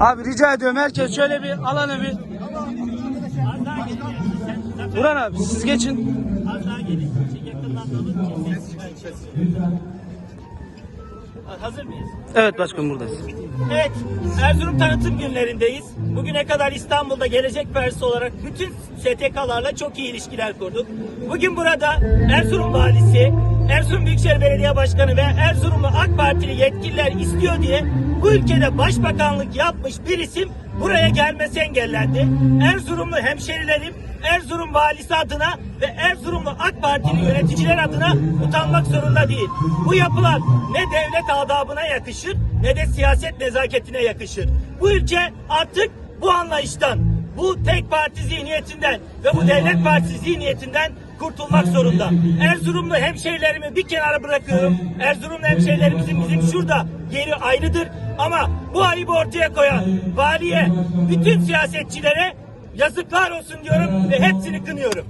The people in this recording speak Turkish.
Abi rica ediyorum herkes şöyle bir alanı bir. Buran abi siz geçin. Hazır mıyız? Evet başkanım buradayız. Evet, Erzurum tanıtım günlerindeyiz. Bugüne kadar İstanbul'da Gelecek Partisi olarak bütün STK'larla çok iyi ilişkiler kurduk. Bugün burada Erzurum Valisi, Erzurum Büyükşehir Belediye Başkanı ve Erzurumlu AK Partili yetkililer istiyor diye bu ülkede başbakanlık yapmış bir isim buraya gelmesi engellendi. Erzurumlu hemşerilerim Erzurum valisi adına ve Erzurumlu AK Partili yöneticiler adına utanmak zorunda değil. Bu yapılan ne devlet adabına yakışır ne de siyaset nezaketine yakışır. Bu ülke artık bu anlayıştan, bu tek parti zihniyetinden ve bu devlet partisi zihniyetinden kurtulmak zorunda. Erzurumlu hemşehrilerimi bir kenara bırakıyorum. Erzurumlu hemşehrilerimizin bizim şurada yeri ayrıdır. Ama bu ayıbı ortaya koyan valiye, bütün siyasetçilere yazıklar olsun diyorum ve hepsini kınıyorum.